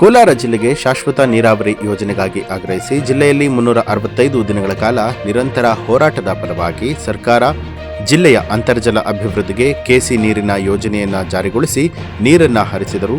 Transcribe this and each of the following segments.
ಕೋಲಾರ ಜಿಲ್ಲೆಗೆ ಶಾಶ್ವತ ನೀರಾವರಿ ಯೋಜನೆಗಾಗಿ ಆಗ್ರಹಿಸಿ ಜಿಲ್ಲೆಯಲ್ಲಿ ಮುನ್ನೂರ ಅರವತ್ತೈದು ದಿನಗಳ ಕಾಲ ನಿರಂತರ ಹೋರಾಟದ ಫಲವಾಗಿ ಸರ್ಕಾರ ಜಿಲ್ಲೆಯ ಅಂತರ್ಜಲ ಅಭಿವೃದ್ಧಿಗೆ ಕೆಸಿ ನೀರಿನ ಯೋಜನೆಯನ್ನ ಜಾರಿಗೊಳಿಸಿ ನೀರನ್ನ ಹರಿಸಿದರು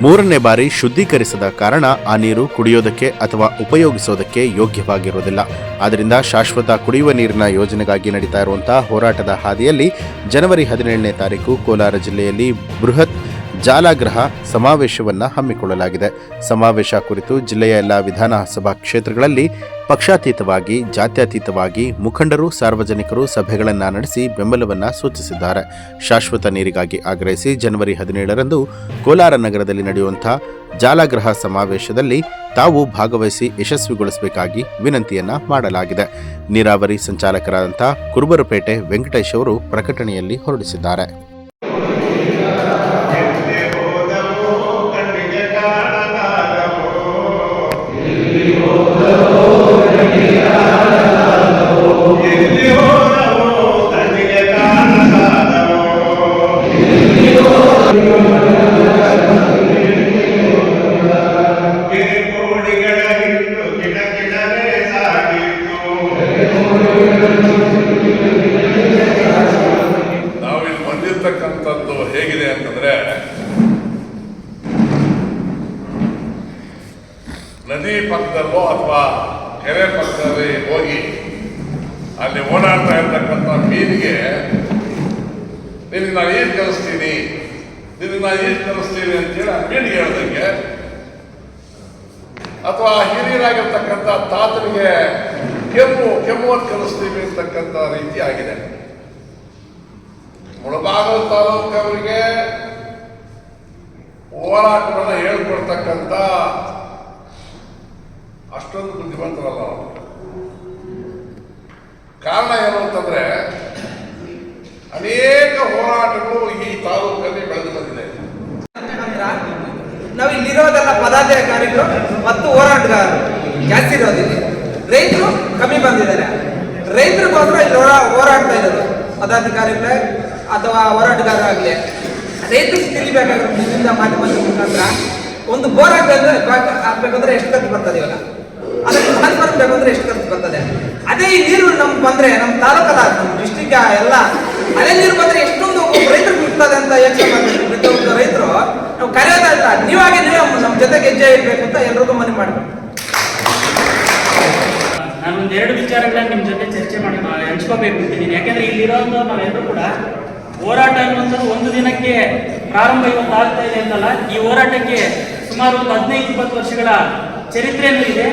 ಮೂರನೇ ಬಾರಿ ಶುದ್ಧೀಕರಿಸದ ಕಾರಣ ಆ ನೀರು ಕುಡಿಯೋದಕ್ಕೆ ಅಥವಾ ಉಪಯೋಗಿಸೋದಕ್ಕೆ ಯೋಗ್ಯವಾಗಿರುವುದಿಲ್ಲ. ಆದ್ದರಿಂದ ಶಾಶ್ವತ ಕುಡಿಯುವ ನೀರಿನ ಯೋಜನೆಗಾಗಿ ನಡೀತಾ ಇರುವಂತಹ ಹೋರಾಟದ ಹಾದಿಯಲ್ಲಿ ಜನವರಿ ಹದಿನೇಳನೇ ತಾರೀಕು ಕೋಲಾರ ಜಿಲ್ಲೆಯಲ್ಲಿ ಬೃಹತ್ ಜಾಲಾಗ್ರಹ ಸಮಾವೇಶವನ್ನು ಹಮ್ಮಿಕೊಳ್ಳಲಾಗಿದೆ. ಸಮಾವೇಶ ಕುರಿತು ಜಿಲ್ಲೆಯ ಎಲ್ಲ ವಿಧಾನಸಭಾ ಕ್ಷೇತ್ರಗಳಲ್ಲಿ ಪಕ್ಷಾತೀತವಾಗಿ, ಜಾತ್ಯತೀತವಾಗಿ ಮುಖಂಡರು, ಸಾರ್ವಜನಿಕರು ಸಭೆಗಳನ್ನು ನಡೆಸಿ ಬೆಂಬಲವನ್ನ ಸೂಚಿಸಿದ್ದಾರೆ. ಶಾಶ್ವತ ನೀರಿಗಾಗಿ ಆಗ್ರಹಿಸಿ ಜನವರಿ ಹದಿನೇಳರಂದು ಕೋಲಾರ ನಗರದಲ್ಲಿ ನಡೆಯುವಂತಹ ಜಾಲಾಗ್ರಹ ಸಮಾವೇಶದಲ್ಲಿ ತಾವು ಭಾಗವಹಿಸಿ ಯಶಸ್ವಿಗೊಳಿಸಬೇಕಾಗಿ ವಿನಂತಿಯನ್ನ ಮಾಡಲಾಗಿದೆ. ನೀರಾವರಿ ಸಂಚಾಲಕರಾದಂಥ ಕುರುಬರಪೇಟೆ ವೆಂಕಟೇಶ್ ಅವರು ಪ್ರಕಟಣೆಯಲ್ಲಿ ಹೊರಡಿಸಿದ್ದಾರೆ. ನದಿ ಪಕ್ಕದಲ್ಲೋ ಅಥವಾ ಕೆರೆ ಪಕ್ಕದಲ್ಲಿ ಹೋಗಿ ಅಲ್ಲಿ ಓಡಾಡ್ತಾ ಇರ್ತಕ್ಕಂಥ ಮೀನಿಗೆ ನಿನಗೆ ನಾನು ಏನು ಕಲಿಸ್ತೀನಿ ನಿನಗೆ ನಾನು ಏನು ಕಲಿಸ್ತೀನಿ ಅಂತೇಳಿ ಆ ಮೀನಿಗೆ ಹೇಳ್ದಂಗೆ, ಅಥವಾ ಹಿರಿಯರಾಗಿರ್ತಕ್ಕಂಥ ತಾತನಿಗೆ ಕೆಮ್ಮು ಅಂತ ಕಲಿಸ್ತೀವಿ ಅಂತಕ್ಕಂಥ ರೀತಿ ಆಗಿದೆ. ಮುಳಬಾಗಲು ತಾಲೂಕವರಿಗೆ ಹೋರಾಟವನ್ನು ಹೇಳ್ಕೊಡ್ತಕ್ಕಂಥ ಅಷ್ಟೊಂದು ಬುದ್ಧಿವಂತರಲ್ಲ ಕಾರಣ ಏನು ಅಂತಂದ್ರೆ, ಅನೇಕ ಹೋರಾಟಗಳು ಈ ತಾಲೂಕಲ್ಲಿ ಬೆಳೆದು ಬಂದಿದೆ. ನಾವು ಇಲ್ಲಿರೋದೆಲ್ಲ ಪದಾಧಿಕಾರಿಗಳು ಮತ್ತು ಹೋರಾಟಗಾರರು. ಜಾಸ್ತಿ ಇರೋದಿಲ್ಲ ರೈತರು ಕಮ್ಮಿ ಬಂದಿದ್ದಾರೆ. ರೈತರಿಗೋಸ್ಕರ ಇಲ್ಲಿ ಹೋರಾ ಹೋರಾಡ್ತಾ ಇರೋದು. ಪದಾಧಿಕಾರಿಗಳೇ ಅಥವಾ ಹೋರಾಟಗಾರರಾಗಲಿ. ರೈತರಿಗೆ ತಿಳಿಬೇಕಾದ್ರೆ ಮುಂದಿನ ಮಾಧ್ಯಮದ ಮುಖಾಂತರ ಒಂದು ಬೋರ್ ಹಾಕಂದ್ರೆ ಹಾಕ್ಬೇಕಂದ್ರೆ ಎಷ್ಟು ಖರ್ಚು ಬರ್ತದೆ ಇವಾಗ? ಅದಕ್ಕೆ ಮನೆ ಬೇಕಂದ್ರೆ ಎಷ್ಟು ಖರ್ಚು ಬರ್ತದೆ? ಅದೇ ಈ ನೀರು ನಮ್ಗೆ ಬಂದ್ರೆ ನಮ್ಮ ತಾಲೂಕಲ್ಲ, ನಮ್ಮ ಡಿಸ್ಟಿಕ್ ಎಲ್ಲ, ಅದೇ ನೀರು ಬಂದ್ರೆ ಎಷ್ಟೊಂದು ರೈತರು ಬಿಡ್ತದೆ ಅಂತ ಯೋಚನೆ ರೈತರು ನಾವು ಕರೆಯೋದಲ್ಲ ನೀವಾಗೆ ನೀವೇ ನಮ್ಮ ಜೊತೆಗೆ ಹೆಜ್ಜೆ ಇರಬೇಕು ಅಂತ ಎಲ್ರಿಗೂ ಮನೆ ಮಾಡಬೇಕು. ನಾನೊಂದು ಎರಡು ವಿಚಾರಗಳನ್ನ ನಿಮ್ಮ ಜೊತೆ ಚರ್ಚೆ ಮಾಡಿ ಹಂಚ್ಕೋಬೇಕು ಅಂತಿದ್ದೀನಿ ಯಾಕೆಂದ್ರೆ ಇಲ್ಲಿರೋ ನಾವೆಲ್ಲರೂ ಕೂಡ ಹೋರಾಟ ಅನ್ನುವಂಥದ್ದು ಒಂದು ದಿನಕ್ಕೆ ಪ್ರಾರಂಭ ಇವತ್ತು ಆಗ್ತಾ ಇದೆ ಅಂತಲ್ಲ, ಈ ಹೋರಾಟಕ್ಕೆ ಸುಮಾರು ಒಂದು ಹದಿನೈದು, ಇಪ್ಪತ್ತು ವರ್ಷಗಳ ಚರಿತ್ರೆಯನ್ನು ಇದೆ.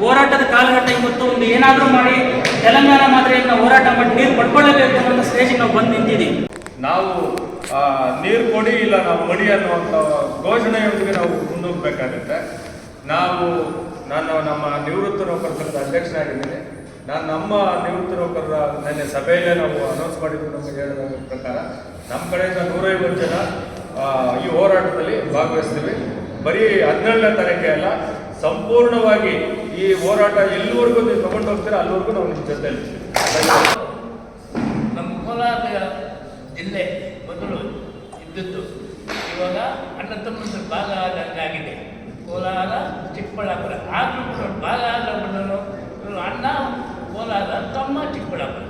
ಹೋರಾಟದ ಕಾಲಘಟ್ಟ ಇವತ್ತು ಒಂದು ಏನಾದರೂ ಮಾಡಿ ತೆಲಂಗಾಣ ಮಾದರಿಯನ್ನು ಹೋರಾಟ ಮಾಡಿ ನೀರು ಪಡ್ಕೊಳ್ಳಬೇಕು ಅನ್ನೋ ಸ್ಟೇಜಿಗೆ ನಾವು ಬಂದು ನಿಂತಿದ್ದೀವಿ. ನಾವು ನೀರು ಕೊಡಿ ಇಲ್ಲ ನಾವು ಮಡಿ ಅನ್ನುವಂಥ ಘೋಷಣೆಯೊಂದಿಗೆ ನಾವು ಮುಂದೋಗ್ಬೇಕಾಗುತ್ತೆ. ನಾವು ನಾನು ನಮ್ಮ ನಿವೃತ್ತ ನೌಕರ ಸಂಘದ ಅಧ್ಯಕ್ಷನಾಗಿದ್ದೀನಿ. ನಾನು ನಮ್ಮ ನಿವೃತ್ತ ನೌಕರರ ನಿನ್ನೆ ಸಭೆಯಲ್ಲೇ ನಾವು ಅನೌನ್ಸ್ ಮಾಡಿದ್ದು ನಮಗೆ ಹೇಳಿದ ಪ್ರಕಾರ ನಮ್ಮ ಕಡೆಯಿಂದ ನೂರೈವತ್ತು ಜನ ಈ ಹೋರಾಟದಲ್ಲಿ ಭಾಗವಹಿಸ್ತೀವಿ. ಬರೀ ಹನ್ನೆರಡನೇ ತಾರೀಕೆ ಅಲ್ಲ, ಸಂಪೂರ್ಣವಾಗಿ ಈ ಹೋರಾಟ ಎಲ್ಲಿವರೆಗೂ ನೀವು ತಗೊಂಡು ಹೋಗ್ತೀರಾ, ಅಲ್ಲಿವರೆಗೂ ನಾವು ನಿಮ್ಮ ಜೊತೆ ನಮ್ಮ ಕೋಲಾರ ಜಿಲ್ಲೆ ಮೊದಲು ಇದ್ದದ್ದು ಇವಾಗ ಅಣ್ಣ ತಮ್ಮ ಭಾಗ ಆದಂಗಾಗಿದೆ. ಕೋಲಾರ, ಚಿಕ್ಕಬಳ್ಳಾಪುರ, ಆದರೂ ಕೂಡ ಭಾಗ ಆದ ತಮ್ಮ ಚಿಕ್ಕಬಳ್ಳಾಪುರ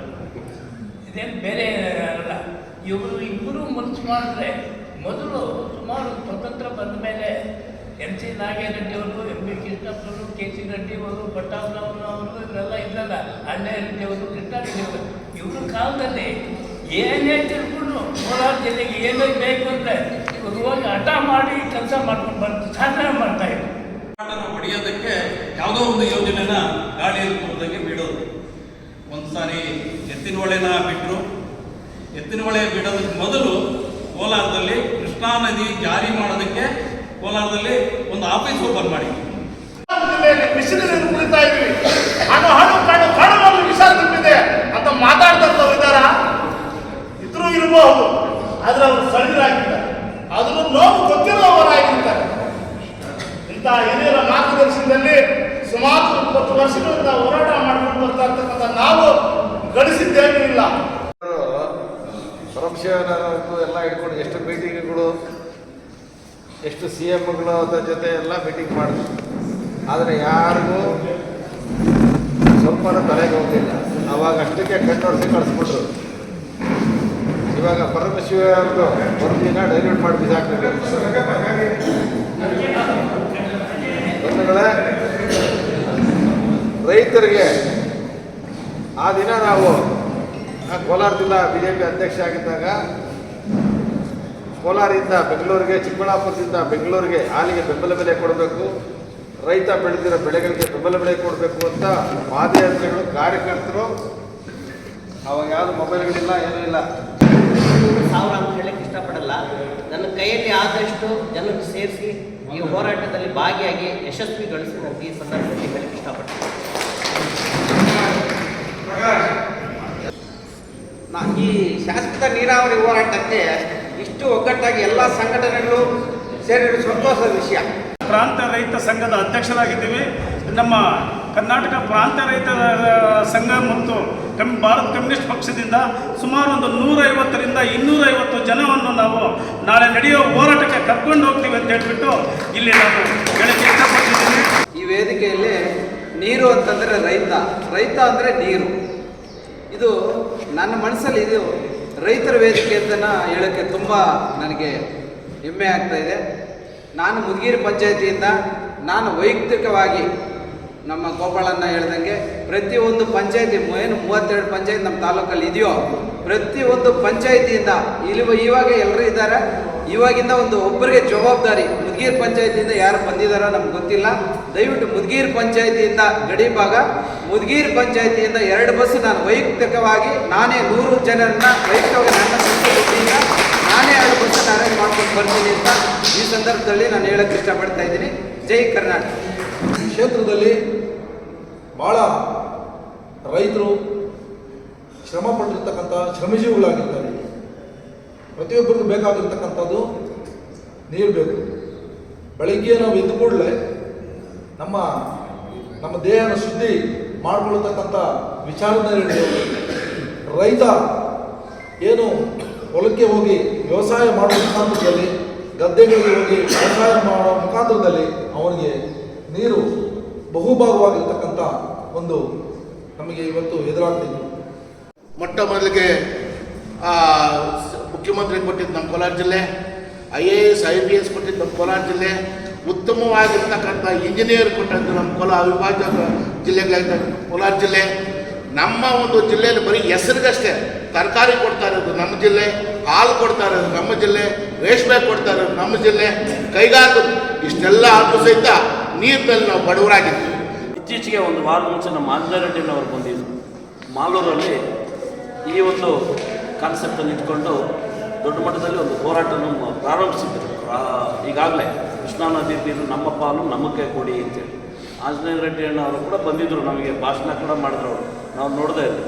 ಇದೇನು ಬೇರೆ ಅಲ್ಲ, ಇವರು ಇಬ್ಬರು ಮನಸ್ಸು ಮಾಡಿದ್ರೆ ಮೊದಲು ಸುಮಾರು ಸ್ವತಂತ್ರ ಬಂದ ಮೇಲೆ ಎಂ ಸಿ ನಾಗೇರೆಡ್ಡಿ ಅವರು, ಎಂ ಬಿ ಕೃಷ್ಣಪ್ಪನವರು ಕೆ ಸಿ ರೆಡ್ಡಿ ಅವರು ಅವರು, ಇವರೆಲ್ಲ ಇದ್ರಲ್ಲ, ಅಣ್ಣೆ ರೆಡ್ಡಿ ಅವರು ಅವರು. ಇವ್ರ ಕಾಲದಲ್ಲಿ ಏನೇ ತಿಳ್ಕೊಂಡು ಕೋಲಾರ ಜಿಲ್ಲೆಗೆ ಏನೇ ಬೇಕು ಅಂದರೆ ಇವರು ಹೋಗಿ ಹಠ ಮಾಡಿ ಕೆಲಸ ಮಾಡ್ಕೊಂಡು ಬರ್ತಾರೆ ಸಾಧನೆ ಮಾಡ್ತಾ ಇದ್ರು. ಪಡೆಯೋದಕ್ಕೆ ಯಾವುದೋ ಒಂದು ಯೋಜನೆನ ಗಾಳಿಯಲ್ಲಿ ಕೊಡೋದಕ್ಕೆ ಸಾರಿ, ಎತ್ತಿನ ಹೊಳೆನ ಬಿಟ್ಟರು ಎತ್ತಿನ ಹೊಳೆ ಬಿಡೋದಕ್ಕೆ ಮೊದಲು ಕೋಲಾರದಲ್ಲಿ ಕೃಷ್ಣಾ ನದಿ ಜಾರಿ ಮಾಡೋದಕ್ಕೆ ಕೋಲಾರದಲ್ಲಿ ಒಂದು ಆಫೀಸ್ ಓಪನ್ ಮಾಡಿ. ಅಂತ ಮಾತಾಡ್ತಕ್ಕವ್ರು ವಿಚಾರ ಇದ್ರೂ ಇರಬಹುದು ಆದ್ರೆ ಅವರು ಸಳಿರಾಗಿದ್ದಾರೆ ಅದನ್ನು ನೋವು ಗೊತ್ತಿರೋವರಾಗಿರ್ತಾರೆ ಇಂಥ ಹಿರಿಯರ ಮಾರ್ಗದರ್ಶನದಲ್ಲಿ ಸುಮಾರು ಇಪ್ಪತ್ತು ವರ್ಷಗಳಿಂದ ಹೋರಾಟ ಮಾಡಿಕೊಂಡು ಬರ್ತಾ ಇರ್ತಕ್ಕಂಥ ನಾವು ಗಳಿಸಿದ್ದೇನೂ ಇಲ್ಲ. ಸಂಶಯನದ್ದು ಎಲ್ಲ ಇಟ್ಕೊಂಡು ಎಷ್ಟು ಮೀಟಿಂಗ್ಗಳು ಎಷ್ಟು ಸಿ ಎಮ್ಗಳ ಜೊತೆ ಎಲ್ಲ ಮೀಟಿಂಗ್ ಮಾಡಿದ್ರು ಆದರೆ ಯಾರಿಗೂ ಸ್ವಲ್ಪ ತಲೆಗೆ ಹೋಗಲಿಲ್ಲ. ಅವಾಗ ಅಷ್ಟಕ್ಕೆ ಕಣ್ಣೊಡಿಸಿ ಕಳಿಸ್ಬಿಟ್ರು ಇವಾಗ ಪರಮಶಿವ ಒಂದು ದಿನ ಡೈಲ್ಯೂಟ್ ಮಾಡಿ ಬಿಸಾಕ್ಬೇಕು. ರೈತರಿಗೆ ಆ ದಿನ ನಾವು ಕೋಲಾರ ಜಿಲ್ಲಾ ಬಿ ಜೆ ಪಿ ಅಧ್ಯಕ್ಷ ಆಗಿದ್ದಾಗ ಕೋಲಾರದಿಂದ ಬೆಂಗಳೂರಿಗೆ, ಚಿಕ್ಕಬಳ್ಳಾಪುರದಿಂದ ಬೆಂಗಳೂರಿಗೆ ಹಾಲಿಗೆ ಬೆಂಬಲ ಬೆಲೆ ಕೊಡಬೇಕು, ರೈತ ಬೆಳೆದಿರೋ ಬೆಳೆಗಳಿಗೆ ಬೆಂಬಲ ಬೆಲೆ ಕೊಡಬೇಕು ಅಂತ ಪಾದಯಾತ್ರೆಗಳು ಕಾರ್ಯಕರ್ತರು, ಅವಾಗ ಯಾವುದು ಮೊಬೈಲ್ಗಳಿಲ್ಲ ಏನೂ ಇಲ್ಲ. ಸಾವಿರ ಅಂತ ಹೇಳಕ್ಕೆ ಇಷ್ಟಪಡಲ್ಲ. ನನ್ನ ಕೈಯಲ್ಲಿ ಆದಷ್ಟು ಜನಕ್ಕೆ ಸೇರಿಸಿ ಈ ಹೋರಾಟದಲ್ಲಿ ಭಾಗಿಯಾಗಿ ಯಶಸ್ವಿಗೊಳಿಸಿ ನನಗೆ ಈ ಸಂದರ್ಭದಲ್ಲಿ ಹೇಳಕ್ಕೆ ಇಷ್ಟಪಡ್ತೀನಿ ನಾ ಈ ಶಾಶ್ವತ ನೀರಾವರಿ ಹೋರಾಟಕ್ಕೆ ಇಷ್ಟು ಒಗ್ಗಟ್ಟಾಗಿ ಎಲ್ಲ ಸಂಘಟನೆಗಳು ಸೇರಿರೋ ಸಂತೋಷದ ವಿಷಯ. ಪ್ರಾಂತ ರೈತ ಸಂಘದ ಅಧ್ಯಕ್ಷರಾಗಿದ್ದೀವಿ. ನಮ್ಮ ಕರ್ನಾಟಕ ಪ್ರಾಂತ ರೈತ ಸಂಘ ಮತ್ತು ಕಮ್ ಭಾರತ ಕಮ್ಯುನಿಸ್ಟ್ ಪಕ್ಷದಿಂದ ಸುಮಾರು ಒಂದು ನೂರೈವತ್ತರಿಂದ ಇನ್ನೂರೈವತ್ತು ಜನವನ್ನು ನಾವು ನಾಳೆ ನಡೆಯೋ ಹೋರಾಟಕ್ಕೆ ಕರ್ಕೊಂಡು ಹೋಗ್ತೀವಿ ಅಂತ ಹೇಳ್ಬಿಟ್ಟು ಇಲ್ಲಿ ನಾವು ಹೇಳಕ್ಕೆ ಇಷ್ಟಪಟ್ಟಿದ್ದೀನಿ ಈ ವೇದಿಕೆಯಲ್ಲಿ ನೀರು ಅಂತಂದರೆ ರೈತ. ರೈತ ಅಂದರೆ ನೀರು. ಇದು ನನ್ನ ಮನಸ್ಸಲ್ಲಿ ಇದು ರೈತರ ವೇದಿಕೆ ಅಂತ ಹೇಳೋಕ್ಕೆ ತುಂಬ ನನಗೆ ಹೆಮ್ಮೆ ಆಗ್ತಾ ಇದೆ. ನಾನು ಮುದಗಿರಿ ಪಂಚಾಯತಿಯಿಂದ ನಾನು ವೈಯಕ್ತಿಕವಾಗಿ ನಮ್ಮ ಗೋಪಾಳನ್ನ ಹೇಳ್ದಂಗೆ ಪ್ರತಿಯೊಂದು ಪಂಚಾಯತಿ ಏನು ಮೂವತ್ತೆರಡು ಪಂಚಾಯತ್ ನಮ್ಮ ತಾಲೂಕಲ್ಲಿ ಇದೆಯೋ ಪ್ರತಿಯೊಂದು ಪಂಚಾಯತಿಯಿಂದ ಇಲ್ಲಿ ಇವಾಗ ಎಲ್ಲರೂ ಇದ್ದಾರೆ, ಇವಾಗಿಂದ ಒಂದು ಒಬ್ಬರಿಗೆ ಜವಾಬ್ದಾರಿ ಮುದ್ಗೀರ್ ಪಂಚಾಯತಿಯಿಂದ ಯಾರು ಬಂದಿದ್ದಾರೋ ನಮ್ಗೆ ಗೊತ್ತಿಲ್ಲ. ದಯವಿಟ್ಟು ಮುದ್ಗೀರ್ ಪಂಚಾಯತಿಯಿಂದ ಗಡಿ ಭಾಗ, ಮುದ್ಗೀರ್ ಪಂಚಾಯತಿಯಿಂದ ಎರಡು ಬಸ್ ನಾನು ವೈಯಕ್ತಿಕವಾಗಿ ನಾನೇ ನೂರು ಜನರನ್ನ ವೈಯಕ್ತಿಕವಾಗಿ ನನ್ನ ಸಂಸ್ಥೆಯಿಂದ ನಾನೇ ಎರಡು ಬಸ್ ಅರೇಂಜ್ ಮಾಡ್ಕೊಂಡು ಬರ್ತೀನಿ ಅಂತ ಈ ಸಂದರ್ಭದಲ್ಲಿ ನಾನು ಹೇಳಕ್ಕೆ ಇಷ್ಟಪಡ್ತಾ ಇದ್ದೀನಿ. ಜೈ ಕರ್ನಾಟಕ. ಕ್ಷೇತ್ರದಲ್ಲಿ ಭಾಳ ರೈತರು ಶ್ರಮ ಪಟ್ಟಿರ್ತಕ್ಕಂಥ ಶ್ರಮಜೀವಿಗಳಾಗಿರ್ತಾರೆ. ಪ್ರತಿಯೊಬ್ಬರಿಗೂ ಬೇಕಾಗಿರ್ತಕ್ಕಂಥದ್ದು ನೀರು ಬೇಕು. ಬೆಳಗ್ಗೆ ನಾವು ಎದ್ದು ಕೂಡಲೇ ನಮ್ಮ ನಮ್ಮ ದೇಹನ ಶುದ್ಧಿ ಮಾಡಿಕೊಳ್ಳತಕ್ಕಂಥ ವಿಚಾರದಲ್ಲಿ ರೈತ ಏನು ಹೊಲಕ್ಕೆ ಹೋಗಿ ವ್ಯವಸಾಯ ಮಾಡುವ ಮುಖಾಂತರದಲ್ಲಿ, ಗದ್ದೆಗಳಿಗೆ ಹೋಗಿ ವ್ಯವಸಾಯ ಮಾಡೋ ಮುಖಾಂತರದಲ್ಲಿ ಅವನಿಗೆ ನೀರು ಬಹುಭಾಗವಾಗಿರ್ತಕ್ಕಂಥ ಒಂದು ನಮಗೆ ಇವತ್ತು ಎದುರಾಗ್ತಿದ್ದು ಮೊಟ್ಟ ಮೊದಲಿಗೆ ಮುಖ್ಯಮಂತ್ರಿ ಕೊಟ್ಟಿದ್ದು ನಮ್ಮ ಕೋಲಾರ ಜಿಲ್ಲೆ I A S I P S ಕೊಟ್ಟಿದ್ದು ನಮ್ಮ ಕೋಲಾರ ಜಿಲ್ಲೆ, ಉತ್ತಮವಾಗಿರ್ತಕ್ಕಂಥ ಇಂಜಿನಿಯರ್ ಕೊಟ್ಟಂಥ ನಮ್ಮ ಕೋಲಾರ ಅವಿಭಾಜ್ಯ ಜಿಲ್ಲೆಗಳಾದ ಕೋಲಾರ ಜಿಲ್ಲೆ. ನಮ್ಮ ಒಂದು ಜಿಲ್ಲೆಯಲ್ಲಿ ಬರೀ ಹೆಸರಿಗಷ್ಟೇ ತರಕಾರಿ ಕೊಡ್ತಾ ಇರೋದು ನಮ್ಮ ಜಿಲ್ಲೆ, ಹಾಲು ಕೊಡ್ತಾ ಇರೋದು ನಮ್ಮ ಜಿಲ್ಲೆ, ರೇಷ್ಮೆ ಕೊಡ್ತಾ ಇರೋದು ನಮ್ಮ ಜಿಲ್ಲೆ. ಕೈಗಾರಿಕೆ ಇಷ್ಟೆಲ್ಲ ಆದರೂ ಸಹಿತ ನೀರಿನಲ್ಲಿ ನಾವು ಬಡವರಾಗಿದ್ದೀವಿ. ಇತ್ತೀಚೆಗೆ ಒಂದು ವಾರ ಮುಂಚೆ ನಮ್ಮ ಆಂಜನೇಯ ರೆಡ್ಡಿನವರು ಬಂದಿದ್ದರು ಮಾಲೂರಲ್ಲಿ ಈ ಒಂದು ಕಾನ್ಸೆಪ್ಟನ್ನು ಇಟ್ಕೊಂಡು ದೊಡ್ಡ ಮಟ್ಟದಲ್ಲಿ ಒಂದು ಹೋರಾಟವನ್ನು ಪ್ರಾರಂಭಿಸಿದ್ರು. ಈಗಾಗಲೇ ಕೃಷ್ಣಾ ನದಿ ನೀರು ನಮ್ಮ ಪಾಲು ನಮ್ಮ ಕೈ ಕೊಡಿ ಅಂತೇಳಿ. ಆಂಜನೇಯ ರೆಡ್ಡಿ ಅಣ್ಣವರು ಕೂಡ ಬಂದಿದ್ದರು ನಮಗೆ ಭಾಷಣ ಕೂಡ ಮಾಡಿದ್ರು ಅವರು. ನಾವು ನೋಡದೇ ಇದ್ವಿ.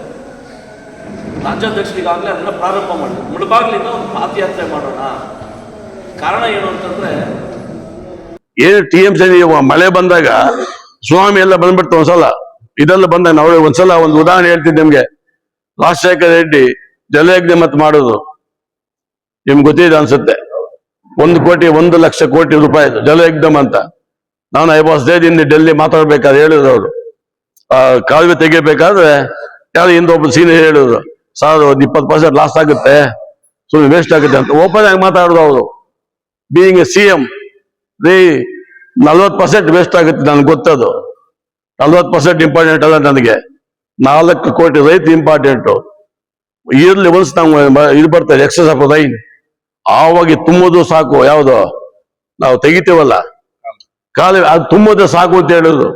ರಾಜ್ಯಾಧ್ಯಕ್ಷರು ಈಗಾಗಲೇ ಅದನ್ನು ಪ್ರಾರಂಭ ಮಾಡಿದ್ರು. ಮುಳುಬಾಗ್ಲಿಂದ ಒಂದು ಪಾದಯಾತ್ರೆ ಮಾಡೋಣ. ಕಾರಣ ಏನು ಅಂತಂದರೆ ಏನು ಟಿ ಎಂ ಸಿ ಮಳೆ ಬಂದಾಗ ಸ್ವಾಮಿ ಎಲ್ಲ ಬಂದ್ಬಿಡ್ತು ಒಂದ್ಸಲ. ಇದೆಲ್ಲ ಬಂದಾಗ ನಾವೇ ಒಂದ್ಸಲ ಒಂದು ಉದಾಹರಣೆ ಹೇಳ್ತಿದ್ದೆ ನಿಮ್ಗೆ. ರಾಜಶೇಖರ ರೆಡ್ಡಿ ಜಲಯಜ್ಞ ಮತ್ ಮಾಡೋದು. ನಿಮ್ಗೆ ಗೊತ್ತಿದೆ ಅನ್ಸುತ್ತೆ. ಒಂದು ಕೋಟಿ, ಒಂದು ಲಕ್ಷ ಕೋಟಿ ರೂಪಾಯಿ ಜಲಯಜ್ಞಮ್ ಅಂತ. ನಾನು I was there in Delhi ಮಾತಾಡ್ಬೇಕಾದ್ರೆ ಹೇಳಿದ್ರು ಅವರು. ಕಾಲುವೆ ತೆಗಿಬೇಕಾದ್ರೆ ಯಾರು ಹಿಂದೆ ಒಬ್ಬ ಸೀನಿಯರ್ ಹೇಳಿದ್ರು, ಸರ್ ಒಂದು ಇಪ್ಪತ್ತು ಪರ್ಸೆಂಟ್ ಲಾಸ್ ಆಗುತ್ತೆ ಸುಮ್ಮನೆ ವೇಸ್ಟ್ ಆಗುತ್ತೆ ಅಂತ. ಓಪನ್ ಆಗಿ ಮಾತಾಡೋದು ಅವರು. ಬೀಯಿಂಗ್ ಎ ಸಿ ಎಂ ರೀ, ನಲ್ವತ್ತು ಪರ್ಸೆಂಟ್ ವೇಸ್ಟ್ ಆಗುತ್ತೆ, ನನಗೆ ಗೊತ್ತದು. ನಲ್ವತ್ತು ಪರ್ಸೆಂಟ್ ಇಂಪಾರ್ಟೆಂಟ್ ಅಲ್ಲ ನನಗೆ. ನಾಲ್ಕು ಕೋಟಿ ರೈತ ಇಂಪಾರ್ಟೆಂಟು ಇಯರ್ಲಿ ಒನ್ಸ್ ನಾವು ಇದು ಬರ್ತದೆ ಎಕ್ಸಸ್ ಆಫ್ ರೈನ್ ಆವಾಗ ತುಂಬೋದು ಸಾಕು ಯಾವುದು? ನಾವು ತೆಗಿತೇವಲ್ಲ? ಕಾಲ ಅದು ತುಂಬೋದೇ ಸಾಕು ಅಂತ ಹೇಳಿದ್ರು